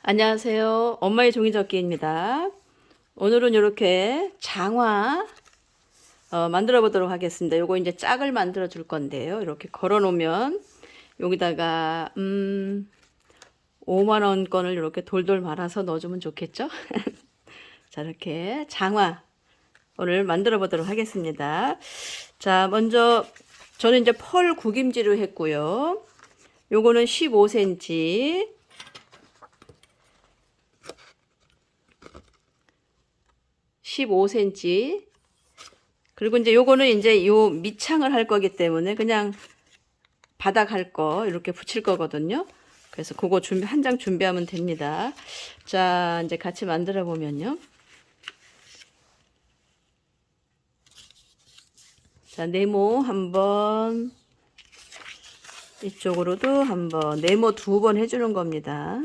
안녕하세요. 엄마의 종이접기입니다. 오늘은 이렇게 장화 어, 만들어 보도록 하겠습니다. 요거 이제 짝을 만들어 줄 건데요. 이렇게 걸어 놓으면 여기다가 음 5만 원권을 이렇게 돌돌 말아서 넣어 주면 좋겠죠? 자, 이렇게 장화 오늘 만들어 보도록 하겠습니다. 자, 먼저 저는 이제 펄 구김지로 했고요. 요거는 15cm 15cm. 그리고 이제 요거는 이제 요 밑창을 할 거기 때문에 그냥 바닥 할 거 이렇게 붙일 거거든요. 그래서 그거 준비 한 장 준비하면 됩니다. 자, 이제 같이 만들어 보면요. 자, 네모 한번 이쪽으로도 한번 네모 두 번 해주는 겁니다.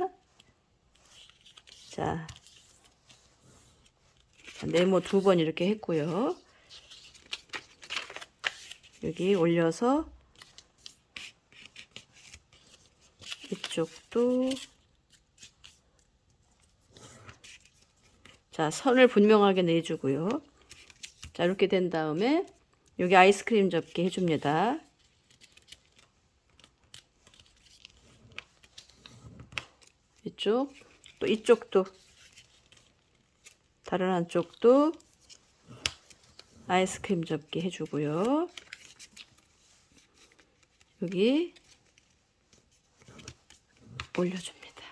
자, 네모 두 번 이렇게 했고요. 여기 올려서 이쪽도 자 선을 분명하게 내주고요. 자 이렇게 된 다음에 여기 아이스크림 접기 해줍니다. 이쪽 또 이쪽도 다른 한쪽도 아이스크림 접기 해주고요. 여기 올려줍니다.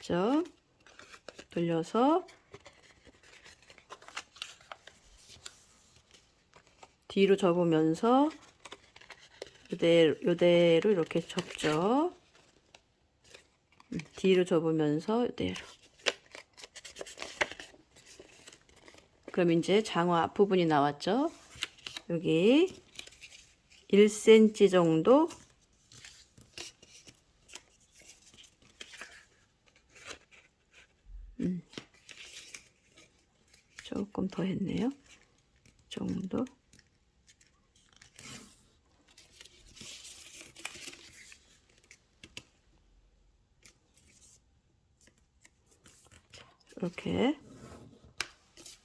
저 돌려서 뒤로 접으면서 요대로, 요대로 이렇게 접죠. 음, 뒤로 접으면서 요대로. 그럼 이제 장화 앞부분이 나왔죠. 여기 1cm 정도 음. 조금 더 했네요. 정도 이렇게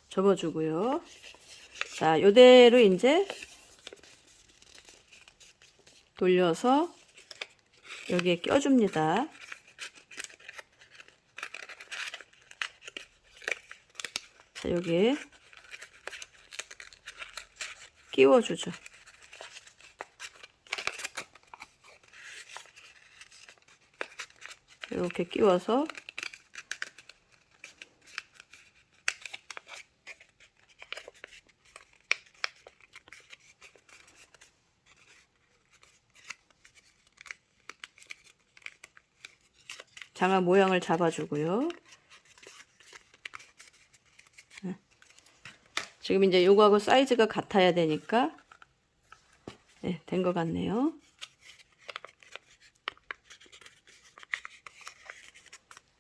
접어주고요. 자, 요대로 이제 돌려서 여기에 껴줍니다. 자, 여기에 끼워주죠. 이렇게 끼워서 장화 모양을 잡아주고요. 네. 지금 이제 요거하고 사이즈가 같아야 되니까 네, 된 것 같네요.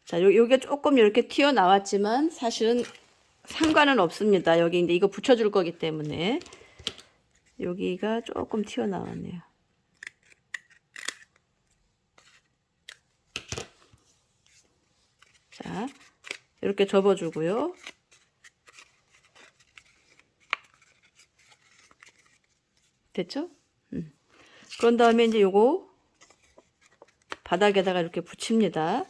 자, 요, 요게 조금 이렇게 튀어나왔지만 사실은 상관은 없습니다. 여기 이제 이거 붙여줄 거기 때문에 여기가 조금 튀어나왔네요. 자, 이렇게 접어주고요. 됐죠? 음. 그런 다음에 이제 요거 바닥에다가 이렇게 붙입니다.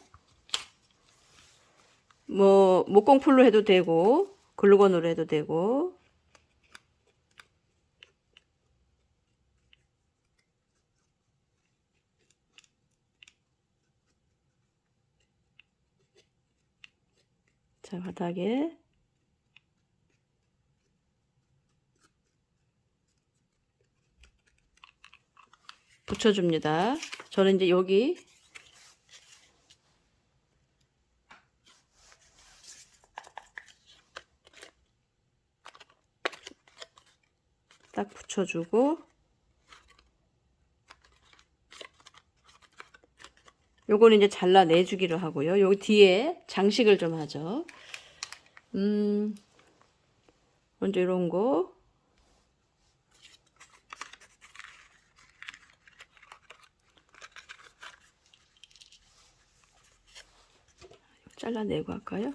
뭐 목공풀로 해도 되고 글루건으로 해도 되고 자 바닥에 붙여줍니다. 저는 이제 여기 딱 붙여주고 요거는 이제 잘라내주기로 하고요. 여기 뒤에 장식을 좀 하죠. 음, 먼저 이런 거. 잘라내고 할까요?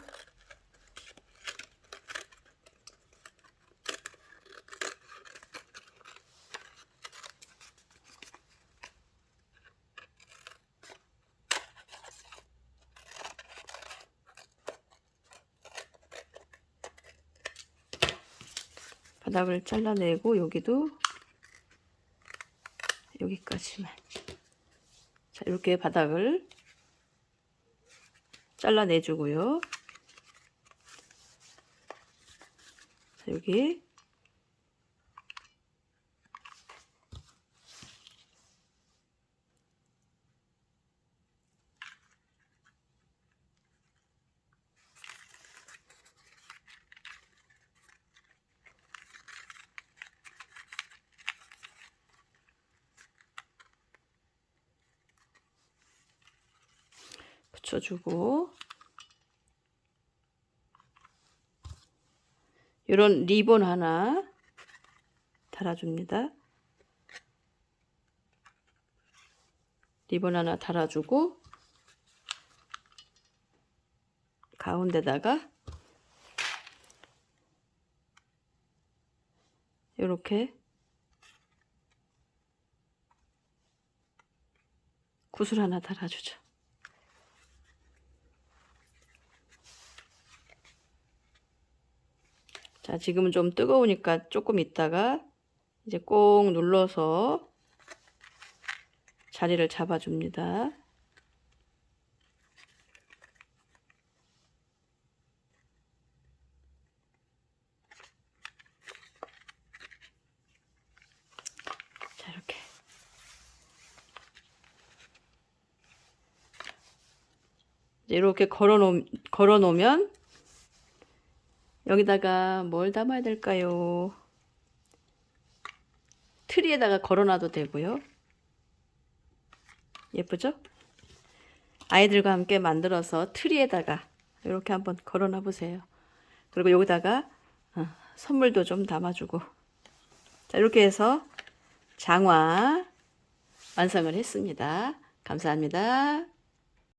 바닥을 잘라내고 여기도 여기까지만. 자 이렇게 바닥을 잘라내주고요. 자 여기 붙여주고 이런 리본 하나 달아줍니다. 리본 하나 달아주고 가운데다가 이렇게 구슬 하나 달아주죠. 자, 지금은 좀 뜨거우니까 조금 있다가 이제 꼭 눌러서 자리를 잡아줍니다. 자, 이렇게. 이렇게 걸어 놓으면 여기다가 뭘 담아야 될까요? 트리에다가 걸어놔도 되고요. 예쁘죠? 아이들과 함께 만들어서 트리에다가 이렇게 한번 걸어놔 보세요. 그리고 여기다가 어, 선물도 좀 담아주고 자 이렇게 해서 장화 완성을 했습니다. 감사합니다.